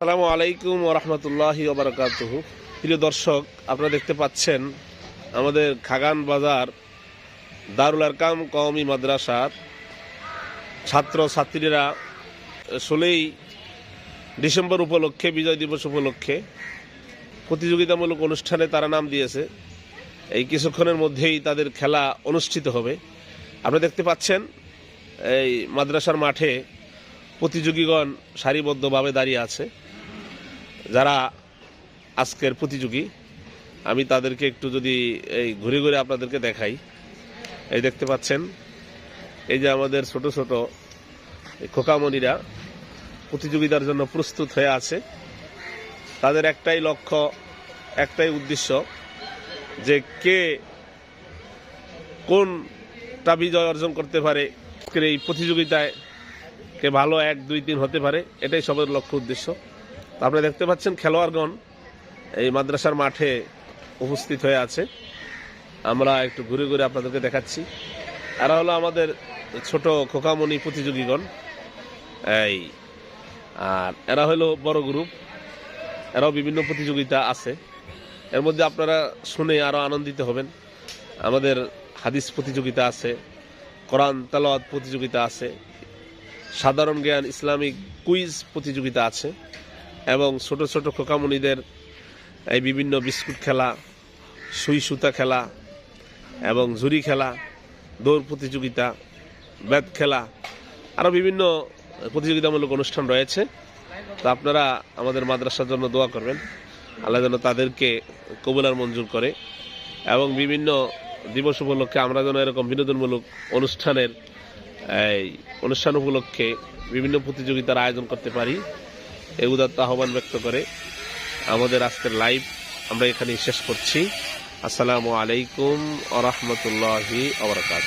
আসসালামু আলাইকুম ওরহমতুল্লাহি ওবরাকাতুহ প্রিয় দর্শক, আপনারা দেখতে পাচ্ছেন আমাদের খাগান বাজার দারুল আরকাম কওমি মাদ্রাসার ছাত্র ছাত্রীরা ষোলোই ডিসেম্বর উপলক্ষে, বিজয় দিবস উপলক্ষে প্রতিযোগিতামূলক অনুষ্ঠানে তারা নাম দিয়েছে। এই কিছুক্ষণের মধ্যেই তাদের খেলা অনুষ্ঠিত হবে। আপনারা দেখতে পাচ্ছেন, এই মাদ্রাসার মাঠে প্রতিযোগীগণ সারিবদ্ধভাবে দাঁড়িয়ে আছে। যারা আজকের প্রতিযোগী, আমি তাদেরকে একটু যদি এই ঘুরে ঘুরে আপনাদেরকে দেখাই। এই দেখতে পাচ্ছেন, এই যে আমাদের ছোট ছোট খোকামণিরা প্রতিযোগিতার জন্য প্রস্তুত হয়ে আছে। তাদের একটাই লক্ষ্য, একটাই উদ্দেশ্য যে কে কোনটা বিজয় অর্জন করতে পারে এই প্রতিযোগিতায়, কে ভালো এক, দুই, তিন হতে পারে, এটাই সবার লক্ষ্য, উদ্দেশ্য। আপনারা দেখতে পাচ্ছেন খেলোয়াড়গণ এই মাদ্রাসার মাঠে উপস্থিত হয়ে আছে। আমরা একটু ঘুরে ঘুরে আপনাদেরকে দেখাচ্ছি। এরা হলো আমাদের ছোট খোকামণি প্রতিযোগীগণ। এই, আর এরা হলো বড় গ্রুপ। এরাও বিভিন্ন প্রতিযোগিতা আছে। এর মধ্যে আপনারা শুনে আরও আনন্দিত হবেন। আমাদের হাদিস প্রতিযোগিতা আছে, কোরআন তালাওয়াত প্রতিযোগিতা আছে, সাধারণ জ্ঞান ইসলামিক কুইজ প্রতিযোগিতা আছে। এবং ছোট ছোট খোকামণিদের এই বিভিন্ন বিস্কুট খেলা, সুই সুতা খেলা এবং ঝুরি খেলা, দৌড় প্রতিযোগিতা, ব্যাট খেলা আরও বিভিন্ন প্রতিযোগিতামূলক অনুষ্ঠান রয়েছে। তো আপনারা আমাদের মাদ্রাসার জন্য দোয়া করবেন। আল্লাহ যেন তাদেরকে কবুলার মঞ্জুর করে এবং বিভিন্ন দিবস উপলক্ষে আমরা যেন এরকম বিনোদনমূলক অনুষ্ঠানের এই অনুষ্ঠান উপলক্ষে বিভিন্ন প্রতিযোগিতার আয়োজন করতে পারি। এই উদাত্ত আহ্বান ব্যক্ত করে আমাদের আজকের লাইভ আমরা এখানে শেষ করছি। আসসালামু আলাইকুম আ রহমতুল্লাহি আবরকাত